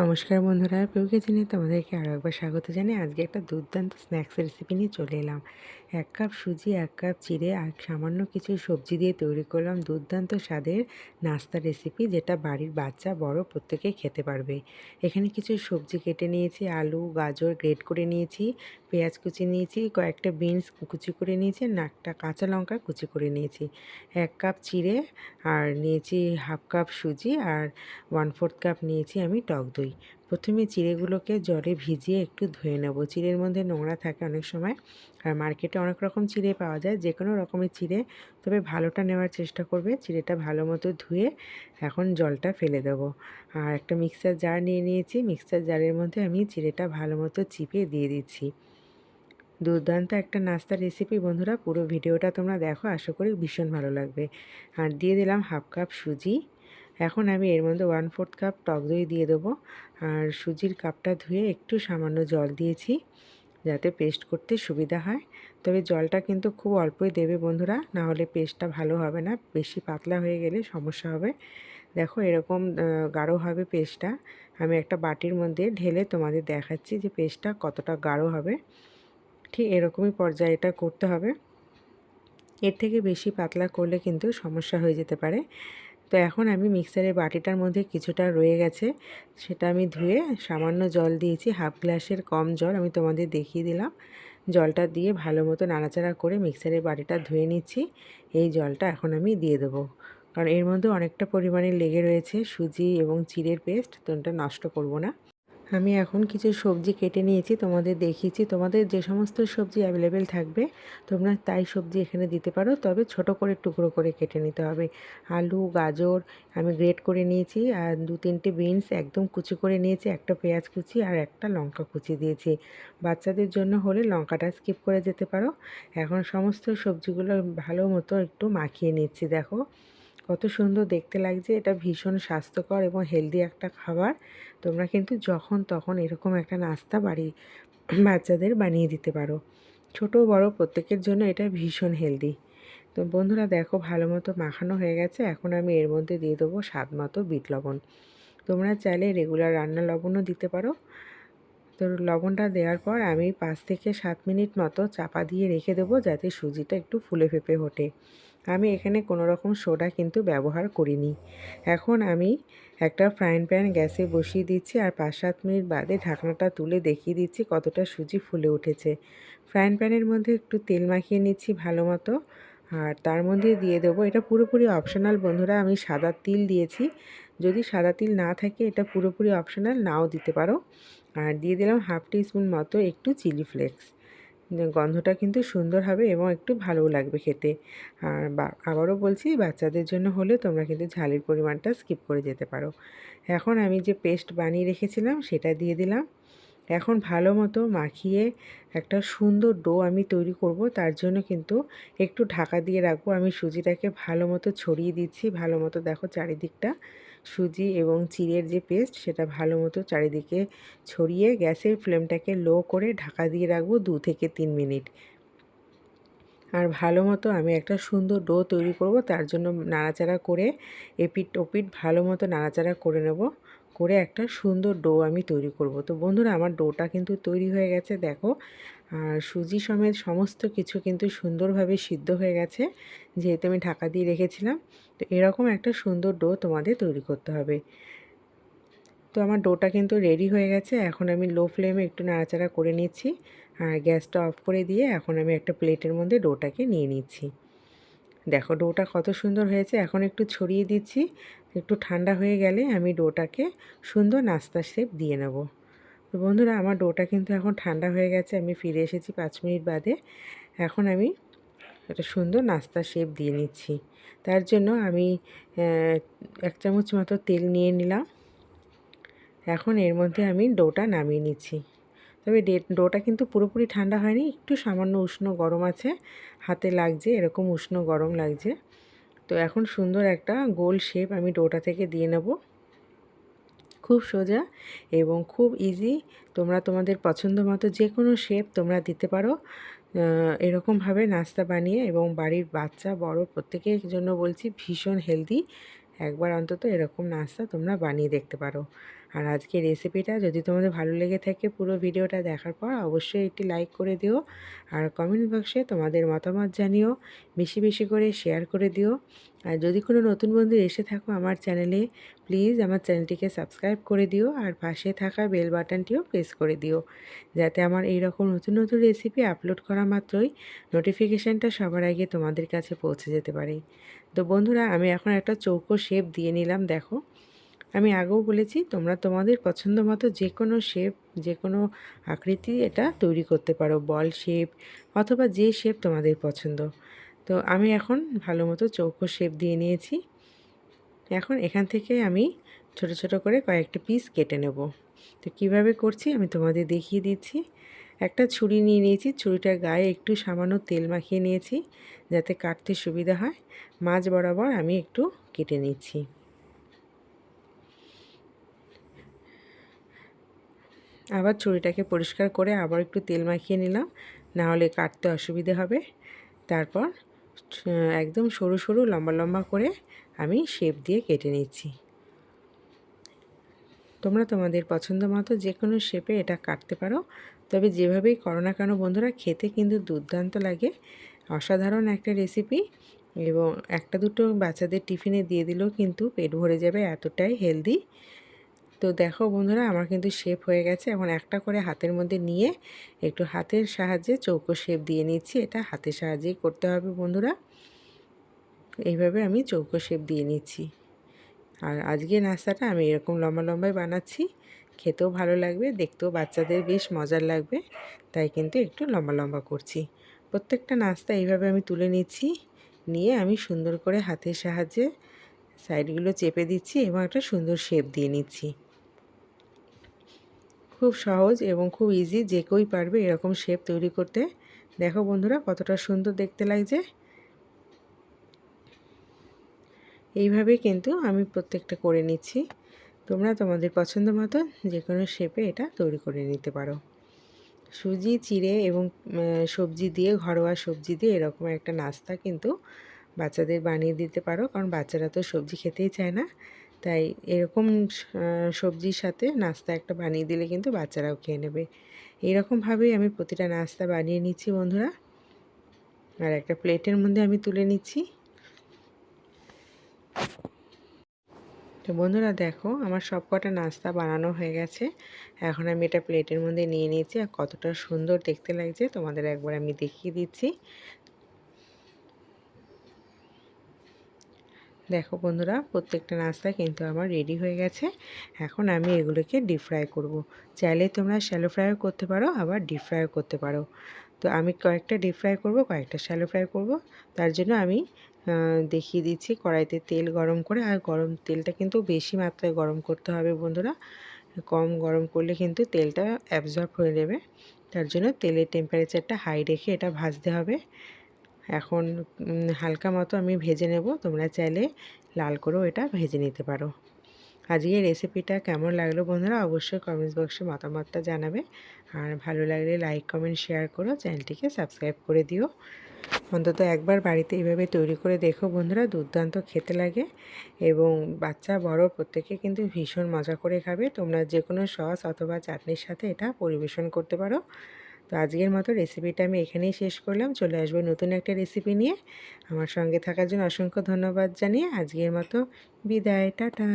নমস্কার বন্ধুরা পেউ কিচেনে তোমাদেরকে আরও একবার স্বাগত জানাই আজকে একটা দুর্দান্ত স্ন্যাক্স রেসিপি নিয়ে চলে এলাম। এক কাপ সুজি, এক কাপ চিড়ে আর সামান্য কিছু সবজি দিয়ে তৈরি করলাম দুর্দান্ত স্বাদের নাস্তা রেসিপি যেটা বাড়ির বাচ্চা, বড় প্রত্যেকেই খেতে পারবে। এখানে কিছু সবজি কেটে নিয়েছি, আলু, গাজর গ্রেট করে নিয়েছি, পেঁয়াজ কুচি নিয়েছি, কয়েকটা বিনস কুচি করে নিয়েছি একটা কাঁচা লঙ্কা কুচি করে নিয়েছি। এক কাপ চিড়ে আর নিয়েছি হাফ কাপ সুজি আর ওয়ান ফোর্থ কাপ নিয়েছি আমি টক দই। প্রথমে চিড়েগুলোকে জলে ভিজিয়ে একটু ধুয়ে নেব। চিড়ের মধ্যে নোংরা থাকে অনেক সময় আর মার্কেটে অনেক রকম চিড়ে পাওয়া যায় যে কোনো রকমের চিড়ে। তবে ভালোটা নেওয়ার চেষ্টা করবে, চিড়েটা ভালো মতো ধুয়ে এখন জলটা ফেলে দেবো। আর একটা মিক্সার জার নিয়ে নিয়েছি, মিক্সার জারের মধ্যে আমি চিড়েটা ভালো মতো চিপে দিয়ে দিচ্ছি। দুর্দান্ত একটা নাস্তার রেসিপি বন্ধুরা, পুরো ভিডিওটা তোমরা দেখো, আশা করি ভীষণ ভালো লাগবে। আর দিয়ে দিলাম হাফ কাপ সুজি। এখন আমি এর মধ্যে ওয়ান ফোর্থ কাপ টক দই দিয়ে দেবো। আর সুজির কাপটা ধুয়ে একটু সামান্য জল দিয়েছি, যাতে পেস্ট করতে সুবিধা হয়। তবে জলটা কিন্তু খুব অল্পই দেবে বন্ধুরা, না হলে পেস্টটা ভালো হবে না, বেশি পাতলা হয়ে গেলে সমস্যা হবে। দেখো এরকম গাঢ় হবে পেস্টটা আমি একটা বাটির মধ্যে ঢেলে তোমাদের দেখাচ্ছি যে পেস্টটা কতটা গাঢ় হবে। ঠিক এরকমই পর্যায়ে এটা করতে হবে। এর থেকে বেশি পাতলা করলে কিন্তু সমস্যা হয়ে যেতে পারে। তো এখন আমি মিক্সারের বাটিটার মধ্যে কিছুটা রয়ে গেছে। সেটা আমি ধুয়ে সামান্য জল দিয়েছি, হাফ গ্লাসের কম জল আমি তোমাদের দেখিয়ে দিলাম। জলটা দিয়ে ভালো মতো নাড়াচাড়া করে মিক্সারের বাটিটা ধুয়ে নিচ্ছি। এই জলটা এখন আমি দিয়ে দেবো। কারণ এর মধ্যে অনেকটা পরিমাণে লেগে রয়েছে সুজি এবং চিড়ের পেস্ট, তো ওটা নষ্ট করব না। আমি এখন কিছু সবজি কেটে নিয়েছি, তোমাদের দেখিয়েছি। তোমাদের যে সমস্ত সবজি অ্যাভেলেবেল থাকবে, তোমরা তাই সবজি এখানে দিতে পারো। তবে ছোট করে টুকরো করে কেটে নিতে হবে। আলু, গাজর আমি গ্রেট করে নিয়েছি, আর দু তিনটে বিনস একদম কুচি করে নিয়েছি, একটা পেঁয়াজ কুচি আর একটা লঙ্কা কুচি দিয়েছি। বাচ্চাদের জন্য হলে লঙ্কাটা স্কিপ করে যেতে পারো। এখন সমস্ত সবজিগুলো ভালো মতো একটু মাখিয়ে নিচ্ছি, দেখো। কত সুন্দর দেখতে লাগছে। এটা ভীষণ স্বাস্থ্যকর এবং হেলদি একটা খাবার। তোমরা কিন্তু যখন তখন এরকম একটা নাস্তা বাড়ি, বাচ্চাদের বানিয়ে দিতে পারো। ছোট, বড় প্রত্যেকের জন্য এটা ভীষণ হেলদি তো বন্ধুরা দেখো ভালো মতো মাখানো হয়ে গেছে। এখন আমি এর মধ্যে দিয়ে দেবো স্বাদ মতো বিট লবণ। তোমরা চাইলে রেগুলার রান্না লবণও দিতে পারো। তো লবণটা দেওয়ার পর আমি পাঁচ থেকে সাত মিনিট মতো চাপা দিয়ে রেখে দেবো যাতে সুজিটা একটু ফুলে ফেপে ওঠে। আমি এখানে কোনো রকম সোডা কিন্তু ব্যবহার করিনি। এখন আমি একটা ফ্রাইং প্যান গ্যাসে বসিয়ে দিচ্ছি আর পাঁচ সাত মিনিট বাদে ঢাকনাটা তুলে দেখিয়ে দিচ্ছি কতটা সুজি ফুলে উঠেছে। ফ্রাইং প্যানের মধ্যে একটু তেল মাখিয়ে নিচ্ছি ভালো মতো আর তার মধ্যে দিয়ে দেবো। এটা পুরোপুরি অপশনাল বন্ধুরা, আমি সাদা তিল দিয়েছি। যদি সাদা তিল না থাকে, এটা পুরোপুরি অপশনাল, নাও দিতে পারো। আর দিয়ে দিলাম হাফ টি টিস্পুন মতো একটু চিলি ফ্লেক্স। গন্ধটা কিন্তু সুন্দর হবে এবং একটু ভালোও লাগবে খেতে। আর আবারও বলছি, বাচ্চাদের জন্য হলে তোমরা কিন্তু ঝালের পরিমাণটা স্কিপ করে যেতে পারো। এখন আমি যে পেস্ট বানিয়ে রেখেছিলাম, সেটা দিয়ে দিলাম। এখন ভালো মতো মাখিয়ে একটা সুন্দর ডো আমি তৈরি করব। তার জন্য কিন্তু একটু ঢাকা দিয়ে রাখব। আমি সুজিটাকে ভালো মতো ছড়িয়ে দিচ্ছি। ভালো মতো দেখো চারিদিকটা সুজি এবং চিড়ের যে পেস্ট সেটা ভালো মতো চারিদিকে ছড়িয়ে গ্যাসের ফ্লেমটাকে লো করে ঢাকা দিয়ে রাখব দু থেকে তিন মিনিট। আর ভালো মতো আমি একটা সুন্দর ডো তৈরি করব, তার জন্য নাড়াচাড়া করে এপিট ওপিট ভালো মতো নাড়াচাড়া করে নেব, করে একটা সুন্দর ডো আমি তৈরি করব। তো বন্ধুরা, আমার ডোটা কিন্তু তৈরি হয়ে গেছে, দেখো। আর সুজি সমেত সমস্ত কিছু কিন্তু সুন্দরভাবে সিদ্ধ হয়ে গেছে, যেহেতু আমি ঢাকা দিয়ে রেখেছিলাম। তো এরকম একটা সুন্দর ডো তোমাদের তৈরি করতে হবে। তো আমার ডোটা কিন্তু রেডি হয়ে গেছে। এখন আমি লো ফ্লেমে একটু নাড়াচাড়া করে নিচ্ছি। আর গ্যাসটা অফ করে দিয়ে এখন আমি একটা প্লেটের মধ্যে ডোটাকে নিয়ে নিচ্ছি। দেখো ডোটা কত সুন্দর হয়েছে। এখন একটু ছড়িয়ে দিচ্ছি। একটু ঠান্ডা হয়ে গেলে আমি ডোটাকে সুন্দর নাস্তা শেপ দিয়ে নেব। তো বন্ধুরা, আমার ডোটা কিন্তু এখন ঠান্ডা হয়ে গেছে। আমি ফিরে এসেছি পাঁচ মিনিট বাদে। এখন আমি একটা সুন্দর নাস্তা শেপ দিয়ে নিচ্ছি। তার জন্য আমি এক চামচ মতো তেল নিয়ে নিলাম। এখন এর মধ্যে আমি ডোটা নামিয়ে নিচ্ছি। তবে ডোটা কিন্তু পুরোপুরি ঠান্ডা হয়নি, একটু সামান্য উষ্ণ গরম আছে। হাতে লাগছে, এরকম উষ্ণ গরম লাগছে। তো এখন সুন্দর একটা গোল শেপ আমি ডোটা থেকে দিয়ে নেব। খুব সোজা এবং খুব ইজি তোমরা তোমাদের পছন্দ মতো যে কোনো শেপ তোমরা দিতে পারো। এরকমভাবে নাস্তা বানিয়ে এবং বাড়ির বাচ্চা, বড় প্রত্যেকের জন্য বলছি ভীষণ হেলদি একবার অন্তত এরকম নাস্তা তোমরা বানিয়ে দেখতে পারো। আর আজকের রেসিপিটা যদি তোমাদের ভালো লেগে থাকে পুরো ভিডিওটা দেখার পর, অবশ্যই একটি লাইক করে দিও। আর কমেন্ট বক্সে তোমাদের মতামত জানিও, বেশি বেশি করে শেয়ার করে দিও। আর যদি কোনো নতুন বন্ধু এসে থাকো আমার চ্যানেলে প্লিজ আমার চ্যানেলটিকে সাবস্ক্রাইব করে দিও আর পাশে থাকা বেল বাটনটিও প্রেস করে দিও, যাতে আমার এই রকম নতুন নতুন রেসিপি আপলোড করা মাত্রই নোটিফিকেশানটা সবার আগে তোমাদের কাছে পৌঁছে যেতে পারে। তো বন্ধুরা, আমি এখন একটা চৌকো শেপ দিয়ে নিলাম, দেখো। আমি আগেও বলেছি, তোমরা তোমাদের পছন্দ মতো যে কোনো শেপ যে কোনো আকৃতি এটা তৈরি করতে পারো বল শেপ অথবা যে শেপ তোমাদের পছন্দ। তো আমি এখন ভালো মতো চৌকো শেপ দিয়ে নিয়েছি। এখন এখান থেকে আমি ছোট ছোট করে কয়েকটা পিস কেটে নেব। তো কীভাবে করছি আমি তোমাদের দেখিয়ে দিচ্ছি। একটা ছুরি নিয়ে নিয়েছি, ছুরিটার গায়ে একটু সামান্য তেল মাখিয়ে নিয়েছি, যাতে কাটতে সুবিধা হয়। মাছ বরাবর আমি একটু কেটে নিচ্ছি। আবার ছুরিটাকে পরিষ্কার করে আবার একটু তেল মাখিয়ে নিলাম না হলে কাটতে অসুবিধে হবে। তারপর একদম সরু সরু লম্বা লম্বা করে আমি শেপ দিয়ে কেটে নিচ্ছি। তোমরা তোমাদের পছন্দ মতো যে কোনো শেপে এটা কাটতে পারো। তবে যেভাবেই করো না কেন বন্ধুরা, খেতে কিন্তু দুর্দান্ত লাগে। অসাধারণ একটা রেসিপি এবং একটা দুটো বাচ্চাদের টিফিনে দিয়ে দিলেও কিন্তু পেট ভরে যাবে, এতটাই হেলদি তো দেখো বন্ধুরা, আমার কিন্তু শেপ হয়ে গেছে। এখন একটা করে হাতের মধ্যে নিয়ে একটু হাতের সাহায্যে চৌকো শেপ দিয়ে নিচ্ছি। এটা হাতের সাহায্যেই করতে হবে বন্ধুরা। এইভাবে আমি চৌকো শেপ দিয়ে নিচ্ছি। আর আজকে নাস্তাটা আমি এরকম লম্বা লম্বাই বানাচ্ছি। খেতেও ভালো লাগবে, দেখতেও বাচ্চাদের বেশ মজার লাগবে। তাই কিন্তু একটু লম্বা লম্বা করছি। প্রত্যেকটা নাস্তা এইভাবে আমি তুলে নিচ্ছি। নিয়ে আমি সুন্দর করে হাতের সাহায্যে সাইডগুলো চেপে দিচ্ছি এবং একটা সুন্দর শেপ দিয়ে নিচ্ছি। খুব সহজ এবং খুব ইজি যে কেউই পারবে এরকম শেপ তৈরি করতে। দেখো বন্ধুরা, কতটা সুন্দর দেখতে লাগছে। এইভাবে কিন্তু আমি প্রত্যেকটা করে নিচ্ছি। তোমরা তোমাদের পছন্দ মতো যে কোনো শেপে এটা তৈরি করে নিতে পারো। সুজি, চিড়ে এবং সবজি দিয়ে, ঘরোয়া সবজি দিয়ে এরকম একটা নাস্তা কিন্তু বাচ্চাদের বানিয়ে দিতে পারো। কারণ বাচ্চারা তো সবজি খেতেই চায় না। তাই এরকম সবজির সাথে নাস্তা একটা বানিয়ে দিলে কিন্তু বাচ্চারাও খেয়ে নেবে। এইরকমভাবেই আমি প্রতিটা নাস্তা বানিয়ে নিচ্ছি বন্ধুরা। আর একটা প্লেটের মধ্যে আমি তুলে নিচ্ছি। তো বন্ধুরা দেখো, আমার সব কটা নাস্তা বানানো হয়ে গেছে। এখন আমি এটা প্লেটের মধ্যে নিয়ে নিয়েছি আর কতটা সুন্দর দেখতে লাগছে, তোমাদের একবার আমি দেখিয়ে দিচ্ছি। দেখো বন্ধুরা, প্রত্যেকটা নাস্তা কিন্তু আমার রেডি হয়ে গেছে। এখন আমি এগুলোকে ডিপ ফ্রাই করব। চাইলে তোমরা শ্যালো ফ্রাইও করতে পারো, আবার ডিপ ফ্রাইও করতে পারো। তো আমি কয়েকটা ডিপ ফ্রাই করব, কয়েকটা শ্যালো ফ্রাই করব। তার জন্য আমি দেখিয়ে দিচ্ছি কড়াইতে তেল গরম করে। আর গরম তেলটা কিন্তু বেশি মাত্রায় গরম করতে হবে বন্ধুরা। কম গরম করলে কিন্তু তেলটা অ্যাবজর্ব হয়ে যাবে তার জন্য তেলের টেম্পারেচারটা হাই রেখে এটা ভাজতে হবে। এখন হালকা মতো আমি ভেজে নেব। তোমরা চাইলে লাল করেও এটা ভেজে নিতে পারো। আজকে রেসিপিটা কেমন লাগল বন্ধুরা অবশ্যই কমেন্টস বক্সে মতামতটা জানাবে। আর ভালো লাগলে লাইক কমেন্ট শেয়ার করো। চ্যানেলটিকে সাবস্ক্রাইব করে দিও। অন্তত একবার বাড়িতে এইভাবে তৈরি করে দেখো বন্ধুরা, দুর্দান্ত খেতে লাগে। এবং বাচ্চা, বড় প্রত্যেকে কিন্তু ভীষণ মজা করে খাবে। তোমরা যে কোনো সস অথবা চাটনির সাথে এটা পরিবেশন করতে পারো। তো আজকের মতো রেসিপিটা আমি এখানেই শেষ করলাম। চলে আসব নতুন একটা রেসিপি নিয়ে। আমার সঙ্গে থাকার জন্য অসংখ্য ধন্যবাদ জানিয়ে আজকের মতো বিদায়। টাটা!